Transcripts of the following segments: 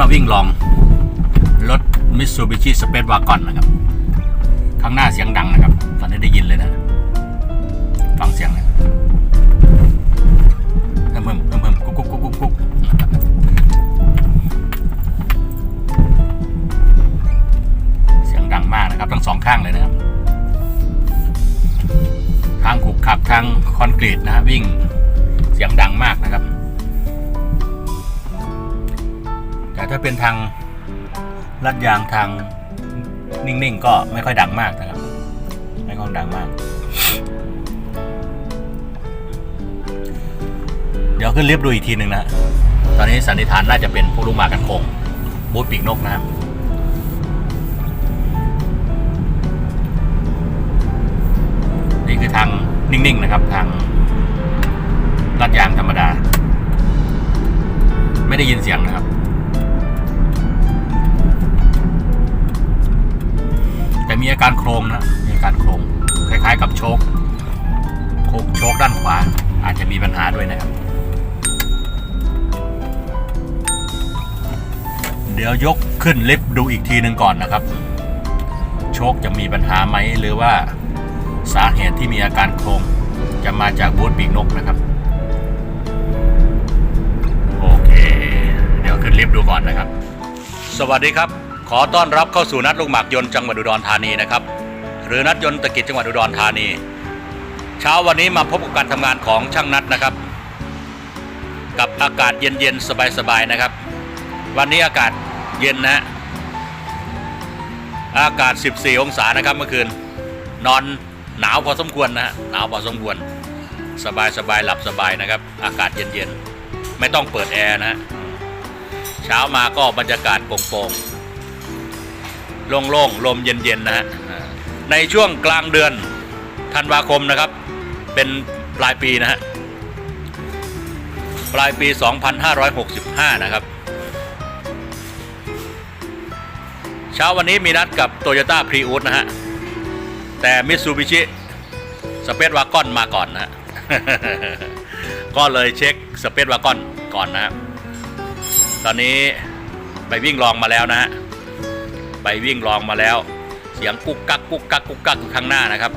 มาวิ่งลอง รถ Mitsubishi Space Wagon นะครับ ข้างหน้าเสียงดังนะครับ ตอนนี้ได้ยินเลยนะ ฟังเสียงนะเพิ่มเพิ่มเพิ่มเพิ่มกุ๊กกุ๊กกุ๊กกุ๊กกุ๊กเสียงดังมากนะครับ ทั้งสองข้างเลยนะครับ ทางขรุขระทางคอนกรีตนะฮะวิ่งเสียงดังมากนะครับ แต่ถ้าเป็นทางลัดยางทางนิ่งๆ ก็ไม่ค่อยดังมากนะครับ ไม่ค่อยดังมาก เดี๋ยวขึ้นลิฟต์ดูอีกทีหนึ่งนะ ตอนนี้สันนิษฐานน่าจะเป็นพวกลูกมากันโคงบูธปีกนกนะครับนี่คือทางนิ่งๆนะครับ ทางลัดยางธรรมดา ไม่ได้ยินเสียงนะครับ มีอาการโครงนะมีอาการโครงคล้ายๆกับโชคโคกโชคด้านขวา อาจจะมีปัญหาด้วยนะครับ เดี๋ยวยกขึ้นลิฟต์ดูอีกทีหนึ่งก่อนนะครับ โชคจะมีปัญหาไหมหรือว่าสาเหตุที่มีอาการโครงจะมาจากบูธปีกนกนะครับ โอเค เดี๋ยวขึ้นลิฟต์ดูก่อนนะครับ สวัสดีครับ ขอต้อนรับเข้าสู่นัดลูกหมากยนต์จังหวัดอุดรธานีนะครับ หรือนัดยนต์ตะกิจจังหวัดอุดรธานี เช้าวันนี้มาพบกับการทำงานของช่างนัดนะครับ กับอากาศเย็นๆสบายๆนะครับ วันนี้อากาศเย็นนะอากาศ 14 องศานะครับเมื่อคืน นอนหนาวพอสมควรนะฮะหนาวพอสมควร สบายสบายหลับสบายนะครับ อากาศเย็นๆไม่ต้องเปิดแอร์นะฮะเช้ามาก็บรรยากาศโปร่งๆ โล่งๆ ลมเย็นๆนะฮะอ่าในช่วงกลางเดือนธันวาคมนะครับ เป็นปลายปีนะฮะปลายปี 2565 นะครับ เช้าวันนี้มีนัดกับ Toyota p r i u s นะฮะ แต่ Mitsubishi Space Wagon มาก่อนนะฮะ ก็เลยเช็ค Space Wagon ก่อนนะฮะ ตอนนี้ไปวิ่งลองมาแล้วนะฮะ ไปวิ่งลองมาแล้ว เสียงกุ๊กกักกุ๊กกักกุ๊กกักอยู่ข้างหน้านะครับ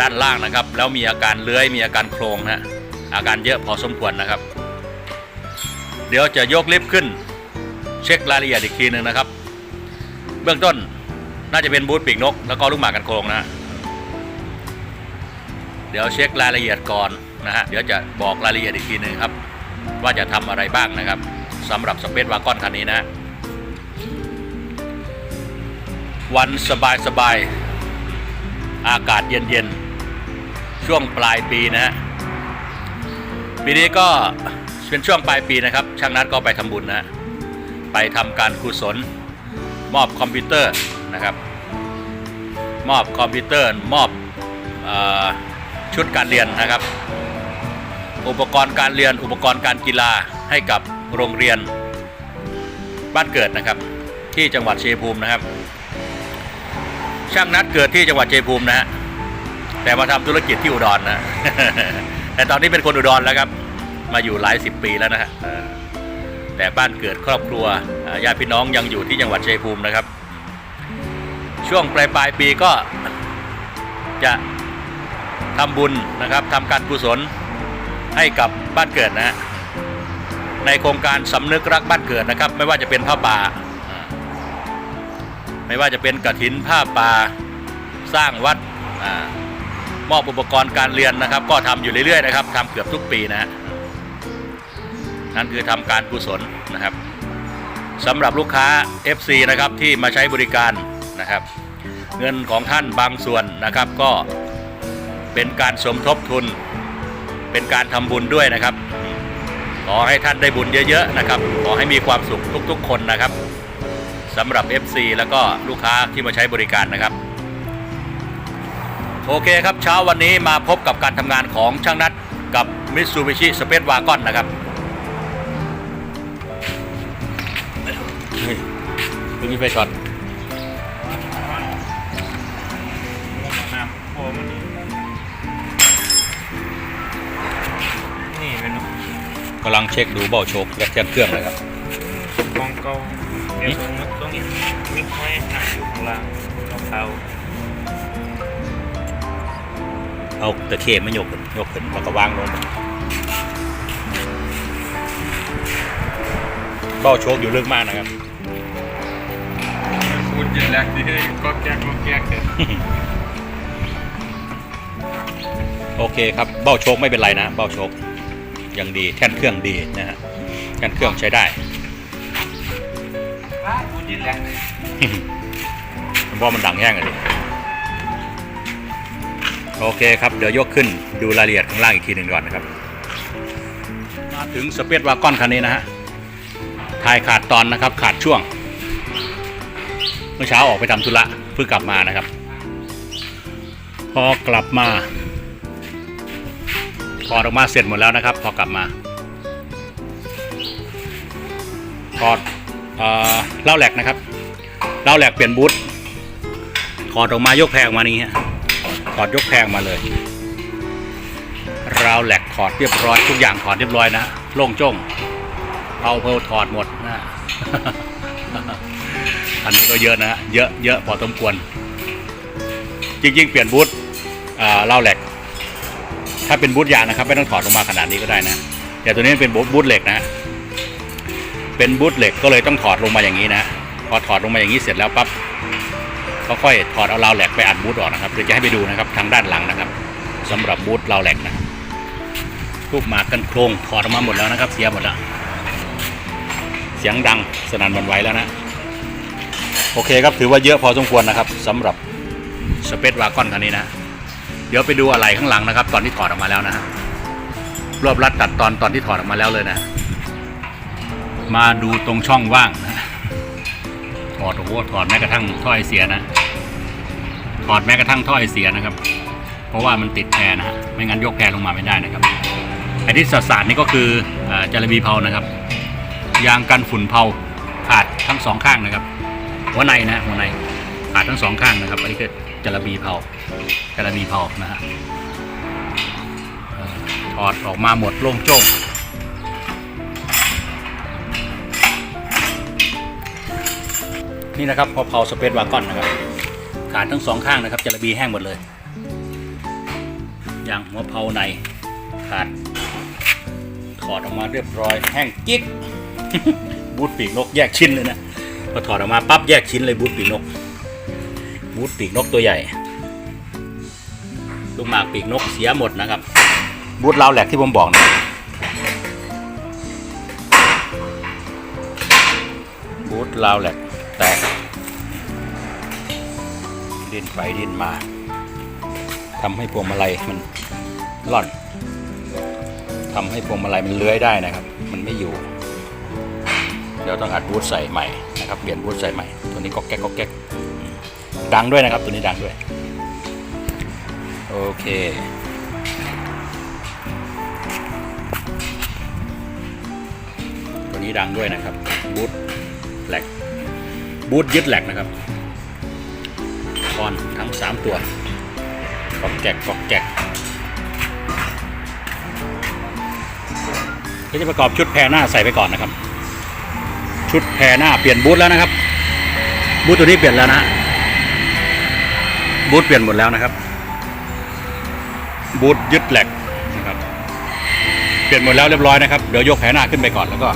ด้านล่างนะครับ แล้วมีอาการเลื้อยมีอาการโครงนะฮะอาการเยอะพอสมควรนะครับ เดี๋ยวจะยกลิฟต์ขึ้น เช็ครายละเอียดอีกทีหนึ่งนะครับ เบื้องต้นน่าจะเป็นบูธปีกนก แล้วก็ลูกหมากกันโครงนะฮะเดี๋ยวเช็ครายละเอียดก่อนนะฮะเดี๋ยวจะบอกรายละเอียดอีกทีหนึ่งครับ ว่าจะทำอะไรบ้างนะครับสำหรับสเปซวากอนคันนี้นะ วันสบายสบายๆอากาศเย็นเย็นๆช่วงปลายปีนะฮะ ปีนี้ก็เป็นช่วงปลายปีนะครับ ช่างนัดก็ไปทำบุญนะ ไปทำการกุศล มอบคอมพิวเตอร์นะครับ มอบคอมพิวเตอร์ มอบออชุดการเรียนนะครับ อุปกรณ์การเรียน อุปกรณ์การกีฬาให้กับโรงเรียนบ้านเกิดนะครับ ที่จังหวัดชัยภูมินะครับ ช่างนัดเกิดที่จังหวัดชัยภูมินะฮะแต่มาทำธุรกิจที่อุดรนะแต่ตอนนี้เป็นคนอุดรแล้วครับ มาอยู่หลายสิบปีแล้วนะฮะแต่บ้านเกิดครอบครัวญาติพี่น้องยังอยู่ที่จังหวัดชัยภูมินะครับ ช่วงปลายปลายปีก็จะทำบุญนะครับทำการกุศลให้กับบ้านเกิดนะฮะในโครงการสำนึกรักบ้านเกิดนะครับ ไม่ว่าจะเป็นผ้าป่า ไม่ว่าจะเป็นกระถินผ้าป่าสร้างวัดอมอบอุปกรณ์การเรียนนะครับ ก็ทำอยู่เรื่อยๆนะครับทำเกือบทุกปีนะฮะนั่นคือทำการกุศลนะครับสำหรับลูกค้า FC นะครับที่มาใช้บริการนะครับ เงินของท่านบางส่วนนะครับก็เป็นการสมทบทุน เป็นการทำบุญด้วยนะครับ ขอให้ท่านได้บุญเยอะ ๆ นะครับ ขอให้มีความสุขทุกๆ คนนะครับ สำหรับ FC แล้วก็ลูกค้าที่มาใช้บริการนะครับ โอเคครับเช้าวันนี้มาพบกับการทำงานของช่างนัดกับ Mitsubishi Space Wagon นะครับเฮ้ยเพิ่งมีไฟช็อตนี่เป็นกำลังเช็คดูเบาโชคและเช็คเครื่องเลยครับมองเก่าเดี๋ยวต้ องต้อยหนักอยู่ข้างล่างรองเท้าเอาตะเข็บมายกขึ้นยกขึ้นแล้วก็วางลงเบ้าโชคอยู่ลึกมากนะครับพูดเยอะแล้วที่ก็แก้ก็แก้เกิดโอเคครับเบ้าโชคไม่เป็นไรนะ เบ้าโชคยังดีแท่นเครื่องดีนะฮะแท่นเครื่องใช้ได้พูดเย อะแล้วเพราะมันดังแห้งอะดิโอเคครับ เดี๋ยวยกขึ้นดูรายละเอียดข้างล่างอีกทีหนึ่งก่อนนะครับ มาถึงสเปซวากอนคันนี้นะฮะถ่ายขาดตอนนะครับขาดช่วง เมื่อเช้าออกไปทำธุระเพิ่งกลับมานะครับ พอกลับมาถอดออกมาเสร็จหมดแล้วนะครับ พอกลับมาถอดเอ่อเล้าแหลกนะครับ เหล้าแหลกเปลี่ยนบูทถอดออกมายกแพงมานี้ฮะถอดยกแพงมาเลยเราแหลกถอดเรียบร้อยทุกอย่างถอดเรียบร้อยนะโล่งจ้งเอาเพลถอดหมดนะอันนี้ก็เยอะนะฮะเยอะเยอะพอสมควรจริงๆเปลี่ยนบูทเหล้าแหลก ถ้าเป็นบูทยางนะครับ ไม่ต้องถอดออกมาขนาดนี้ก็ได้นะแต่ตัวนี้เป็นบูทบูทเหล็กนะ เป็นบูทเหล็กก็เลยต้องถอดลงมาอย่างนี้นะ พอถอดลงมาอย่างนี้เสร็จแล้วปั๊บก็ค่อยถอดเอาราวแหลกไปอัดบูทออกนะครับเดี๋ยวจะให้ไปดูนะครับทางด้านหลังนะครับสำหรับบูทราวแหลกนะรูปหมากกันโครงถอดออกมาหมดแล้วนะครับ เสียหมดแล้วเสียงดังสนั่นหวันไหวแล้วนะ โอเคครับถือว่าเยอะพอสมควรนะครับสำหรับสเปซวากอนคันนี้นะ เดี๋ยวไปดูอะไรข้างหลังนะครับ ตอนที่ถอดออกมาแล้วนะฮะรวบรัดตัดตอนตอนที่ถอดออกมาแล้วเลยนะ มาดูตรงช่องว่างนะ ถอดโอ้โหถอดแม้กระทั่งท่อไอเสียนะถอดแม้กระทั่งท่อไอเสียนะครับ เพราะว่ามันติดแพรนะฮะไม่งั้นยกแพรลงมาไม่ได้นะครับไอ้ที่สสารนี่ก็คืออจารบีเพานะครับ ยางกันฝุ่นเผาขาดทั้งสองข้างนะครับ หัวในนะหัวในขาดทั้งสองข้างนะครับอันนี้คือจารบีเผาจารบีเผานะฮะถอดออกมาหมดโล่งโจ้ง นี่นะครับพอเผาสเปซวากอนนะครับขาดทั้งสองข้างนะครับจาระบีแห้งหมดเลยยางหัวเผาในขาดถอดออกมาเรียบร้อยแห้งกิ๊กบูทปีกนกแยกชิ้นเลยนะพอถอดออกมาปั๊บแยกชิ้นเลยบูทปีกนกบูทปีกนกตัวใหญ่ลูกหมากปีกนกเสียหมดนะครับ บูทราวแหลกที่ผมบอกนะบูทราวแหลก ดินไปดินมาทำให้พวงมาลัยมันล่อนทำให้พวงมาลัยมันเลื้อยได้นะครับ มันไม่อยู่ เดี๋ยวต้องอัดบูทใส่ใหม่นะครับเปลี่ยนบูทใส่ใหม่ ตัวนี้ก็แก๊กก็แก๊กดังด้วยนะครับ ตัวนี้ดังด้วย โอเคตัวนี้ดังด้วยนะครับบูทแหลกบูทยึดแหลกนะครับ คอนทั้ง 3 ตัวกอกแกกกอกแกกก็จะประกอบชุดแพรหน้าใส่ไปก่อนนะครับ ชุดแพรหน้าเปลี่ยนบูทแล้วนะครับ บูทตัวนี้เปลี่ยนแล้วนะบูทเปลี่ยนหมดแล้วนะครับ บูทยึดแหลกนะครับ เปลี่ยนหมดแล้วเรียบร้อยนะครับ เดี๋ยวยกแผงหน้าขึ้นไปก่อนแล้วก็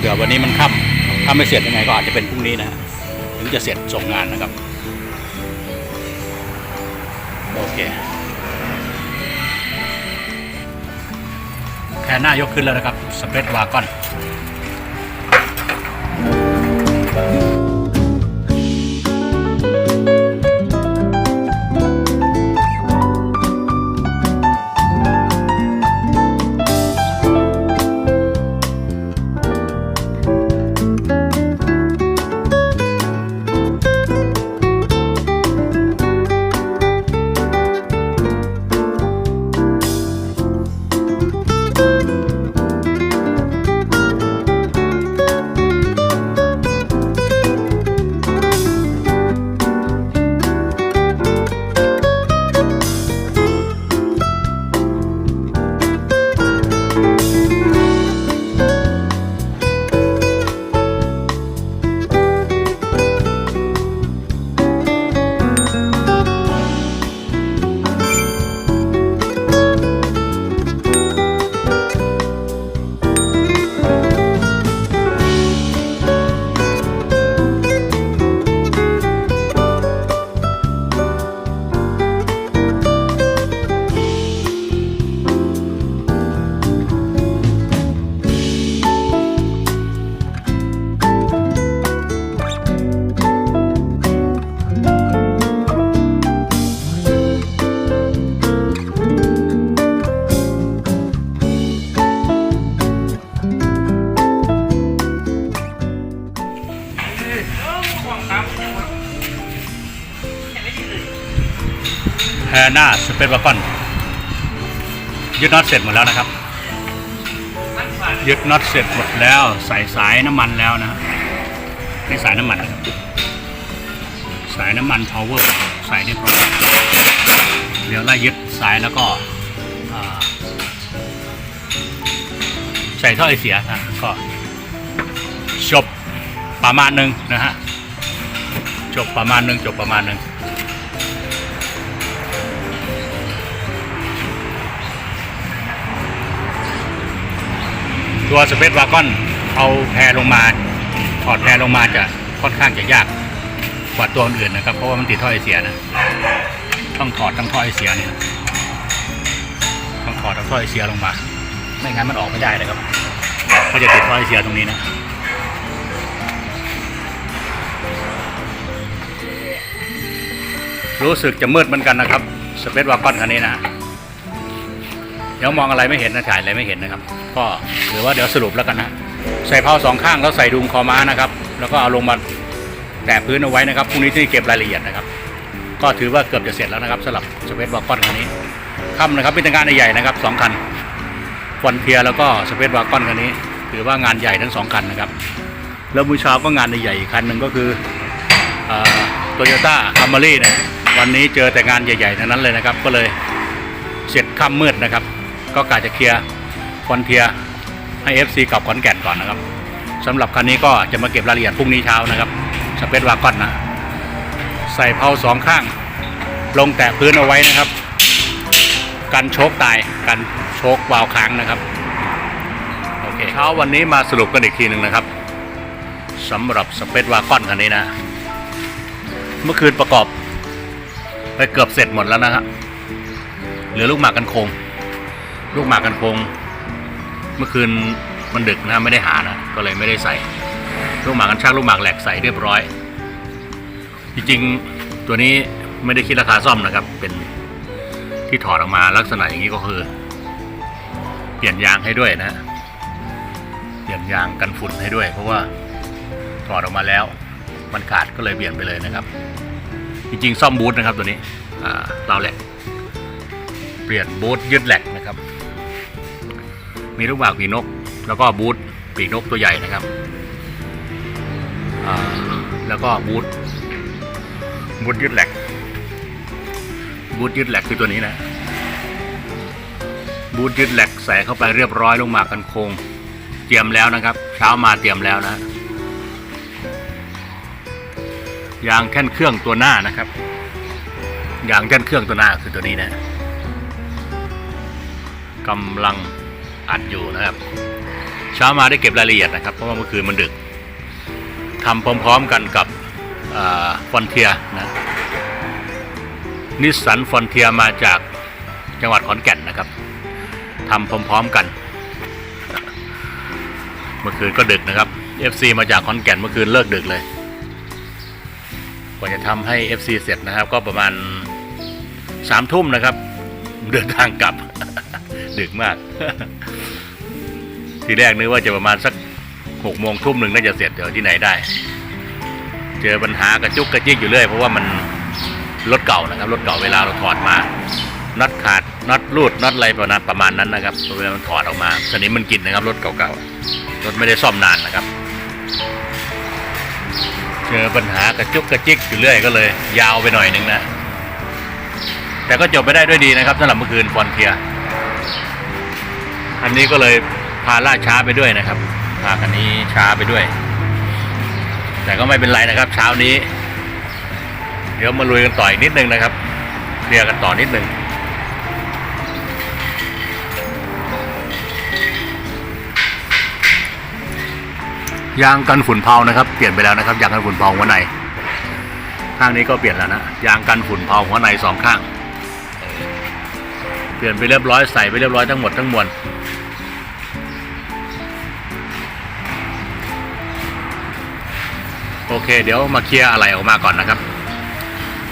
เดี๋ยววันนี้มันค่ำถ้าไม่เสร็จยังไงก็อาจจะเป็นพรุ่งนี้นะถึงจะเสร็จส่งงานนะครับ โอเคแค่หน้ายกขึ้นแล้วนะครับสเปรดวากอน เปซวากอนยึดน็อตเสร็จหมดแล้วนะครับ ยึดน็อตเสร็จหมดแล้ว ใส่สายน้ำมันแล้วนะฮะนี่สายน้ำมันนะครับสายน้ำมัน power ใส่เรียบร้อยเดี๋ยวไล่ยึดสายแล้วก็ใส่ท่อไอเสียนะก็จบประมาณหนึ่งนะฮะจบประมาณหนึ่งจบประมาณหนึ่ง ตัวสเปซวากอนเอาแพรลงมาถอดแพรลงมาจะค่อนข้างจะยากกว่าตัวอื่นนะครับ เพราะว่ามันติดท่อไอเสียนะต้องถอดทั้งท่อไอเสียเนี่ยต้องถอดทั้งท่อไอเสียลงมา ไม่งั้นมันออกไม่ได้เลยครับก็จะติดท่อไอเสียตรงนี้นะรู้สึกจะมืดเหมือนกันนะครับสเปซวากอนคันนี้นะ ดี๋ยวมองอะไรไม่เห็นนะถ่ายอะไรไม่เห็นนะครับ ก็ถือว่าเดี๋ยวสรุปแล้วกันนะใส่เพาสองข้างแล้วใส่ดุมคอม้านะครับ แล้วก็เอาลงมาแตะพื้นเอาไว้นะครับพรุ่งนี้ที่เก็บรายละเอียดนะครับ ก็ถือว่าเกือบจะเสร็จแล้วนะครับสำหรับสเปซวากอนคันนี้ค่ำนะครับเป็นงานใหญ่ๆนะครับสองคันฟอนเทียแล้วก็สเปซวากอนคันนี้ถือว่างานใหญ่ทั้งสองคันนะครับ แล้วมื้อเช้าก็งานใหญ่อีกคันหนึ่งก็คือโตโยต้าคัมมารี่เนี่ยวันนี้เจอแต่งานใหญ่ๆทั้งนั้นเลยนะครับ ก็เลยเสร็จค่ำมืดนะครับ ก็กะจะเคลียร์คอนเทียให้ FC กับขอนแก่นก่อนนะครับสำหรับคันนี้ก็จะมาเก็บรายละเอียดพรุ่งนี้เช้านะครับสเปซวากอนนะ ใส่เพาสองข้าง ลงแตะพื้นเอาไว้นะครับ กันโชคตายกันโชควาวค้างนะครับโอเคเช้าวันนี้มาสรุปกันอีกทีหนึ่งนะครับสำหรับสเปซวากอนคันนี้นะ เมื่อคืนประกอบ ไปเกือบเสร็จหมดแล้วนะครับเหลือลูกหมากกันโคง ลูกหมากกันโคงเมื่อคืนมันดึกนะไม่ได้หานะก็เลยไม่ได้ใส่ ลูกหมากกันชากลูกหมากแหลกใส่เรียบร้อย จริงๆตัวนี้ไม่ได้คิดราคาซ่อมนะครับ เป็นที่ถอดออกมาลักษณะอย่างนี้ก็คือ เปลี่ยนยางให้ด้วยนะ เปลี่ยนยางกันฝุ่นให้ด้วย เพราะว่าถอดออกมาแล้ว มันขาดก็เลยเปลี่ยนไปเลยนะครับ จริงๆ ซ่อมบูทนะครับตัวนี้เราแหละ เปลี่ยนบูทยึดแหลกนะครับ มีลูกหมากปีนก แล้วก็บูทปีนกตัวใหญ่นะครับแล้วก็บูทบูทยึดแหลกบูทยึดแหลกคือตัวนี้นะบูทยึดแหลกใส่เข้าไปเรียบร้อยลงหมากกันโคงเตรียมแล้วนะครับ เช้ามาเตรียมแล้วนะยางแท่นเครื่องตัวหน้านะครับยางแท่นเครื่องตัวหน้าคือตัวนี้นะกำลัง อัดอยู่นะครับ เช้ามาได้เก็บรายละเอียดนะครับ เพราะว่าเมื่อคืนมันดึกทำพร้อมๆกันกับฟอนเทียนะนิสสันฟอนเทียมาจากจังหวัดขอนแก่นนะครับทำพร้อมๆกัน เมื่อคืนก็ดึกนะครับ FC มาจากขอนแก่นเมื่อคืนเลิกดึกเลยกว่าจะทำให้ FC เสร็จนะครับ ก็ประมาณสามทุ่มนะครับ เดินทางกลับ ดึกมาก ทีแรกนึกว่าจะประมาณสักหกโมงทุ่มหนึ่งน่าจะเสร็จเดี๋ยวที่ไหนได้ เจอปัญหากระจุกกระจิกอยู่เรื่อย เพราะว่ามันรถเก่านะครับรถเก่าเวลาเราถอดมาน็อตขาดน็อตรูดน็อตอะไรประมาณประมาณนั้นนะครับเวลามันถอดออกมาสนิมมันกินนะครับรถเก่าๆรถไม่ได้ซ่อมนานนะครับ เจอปัญหากระจุกกระจิกอยู่เรื่อยก็เลย ยาวไปหน่อยนึงนะ แต่ก็จบไปได้ด้วยดีนะครับสำหรับเมื่อคืนฟอนเทียคันนี้ก็เลย พาล่าช้าไปด้วยนะครับ พาคันนี้ช้าไปด้วย แต่ก็ไม่เป็นไรนะครับ เช้านี้ เดี๋ยวมาลุยกันต่ออีกนิดนึงนะครับเคลียร์กันต่อนิดนึงยางกันฝุ่นเผานะครับเปลี่ยนไปแล้วนะครับยางกันฝุ่นเผาหัวในข้างนี้ก็เปลี่ยนแล้วนะยางกันฝุ่นเผาหัวในสองข้าง เปลี่ยนไปเรียบร้อยใส่ไปเรียบร้อยทั้งหมดทั้งมวล โอเค เดี๋ยวมาเคลียร์อะไรออกมาก่อนนะครับ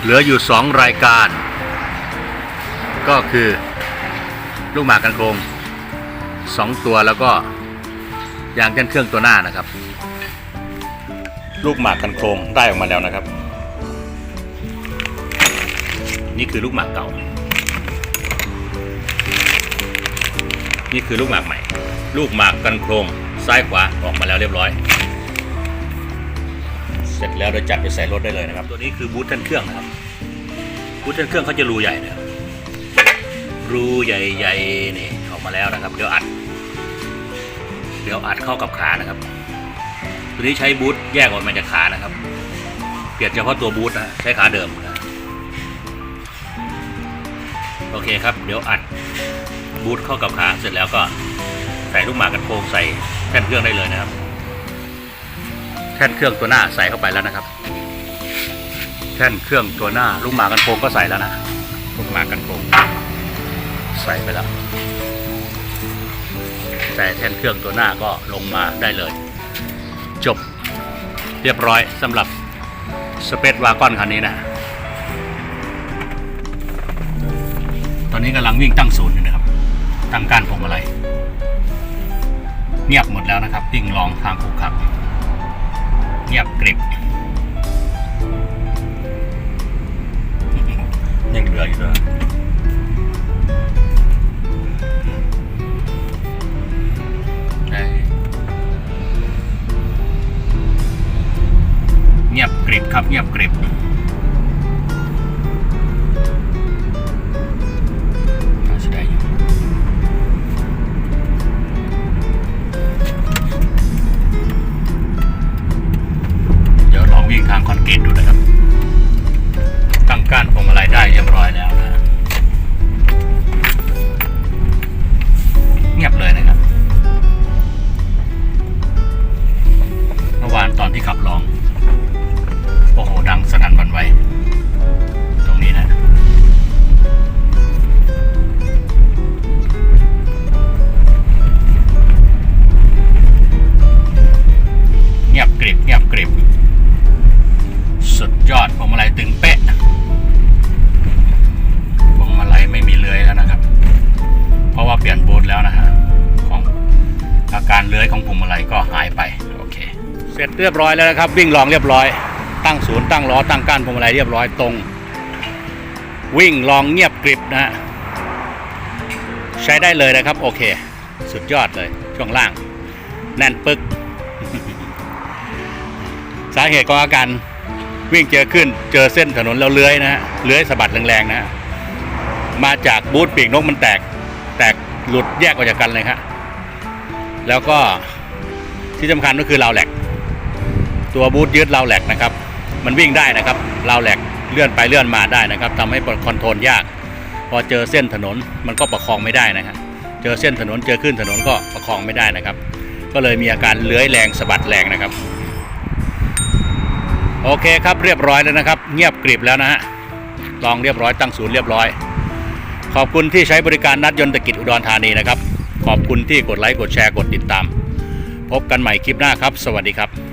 เหลืออยู่ 2 รายการ ก็คือลูกหมากกันโครง2 ตัวแล้วก็ยางเต้นเครื่องตัวหน้านะครับ ลูกหมากกันโครงได้ออกมาแล้วนะครับ นี่คือลูกหมากเก่า นี่คือลูกหมากใหม่ ลูกหมากกันโครงซ้ายขวาออกมาแล้วเรียบร้อย เสร็จแล้วเราจัดไปใส่รถได้เลยนะครับ ตัวนี้คือบูทแท่นเครื่องนะครับบูทแท่นเครื่องเขาจะรูใหญ่นะครับรูใหญ่ๆนี่ออกมาแล้วนะครับ เดี๋ยวอัด เดี๋ยวอัดเข้ากับขานะครับ ตัวนี้ใช้บูทแยกออกมาจากขานะครับ เปลี่ยนเฉพาะตัวบูทนะใช้ขาเดิมนะโอเคครับ เดี๋ยวอัดบูทเข้ากับขาเสร็จแล้วก็ใส่ลูกหมากกันโครงใส่แท่นเครื่องได้เลยนะครับ ท่นเครื่องตัวหน้าใส่เข้าไปแล้วนะครับ แท่นเครื่องตัวหน้าลูกหมากันโคงก็ใส่แล้วนะลูกหมากันโคงใส่ไปแล้วใส่แท่นเครื่องตัวหน้าก็ลงมาได้เลย จบเรียบร้อยสำหรับสเปซวากอนคันนี้นะ ตอนนี้กำลังวิ่งตั้งศูนย์อยู่นะครับ ตั้งการพวงมาลัยเงียบหมดแล้วนะครับวิ่งลองทางภูขับ เงียบกริบยังเหลืออยู่เลยเงียบกริบครับเงียบกริบ งียบเลยนะครับ เรียบร้อยแล้วนะครับ วิ่งลองเรียบร้อย ตั้งศูนย์ตั้งล้อตั้งก้านพวงมาลัยเรียบร้อยตรง วิ่งลองเงียบกริบนะฮะใช้ได้เลยนะครับ โอเค สุดยอดเลย ช่วงล่าง แน่นปึก สาเหตุของอาการวิ่งเจอขึ้นเจอเส้นถนนแล้วเลื้อยนะฮะเลื้อยสะบัดแรงๆนะฮะมาจากบูทปีกนกมันแตก แตกหลุดแยกออกจากกันเลยครับแล้วก็ที่สำคัญก็คือราวแหลก ตัวบูทยึดราวแหลกนะครับ มันวิ่งได้นะครับราวแหลกเลื่อนไปเลื่อนมาได้นะครับทำให้คอนโทรลยาก พอเจอเส้นถนนมันก็ประคองไม่ได้นะครับเจอเส้นถนนเจอขึ้นถนนก็ประคองไม่ได้นะครับ ก็เลยมีอาการเลื้อยแรงสะบัดแรงนะครับ โอเคครับเรียบร้อยแล้วนะครับ เงียบกริบแล้วนะฮะลองเรียบร้อยตั้งศูนย์เรียบร้อย ขอบคุณที่ใช้บริการนัดยนตกิจอุดรธานีนะครับ ขอบคุณที่กดไลค์กดแชร์กดติดตาม พบกันใหม่คลิปหน้าครับ สวัสดีครับ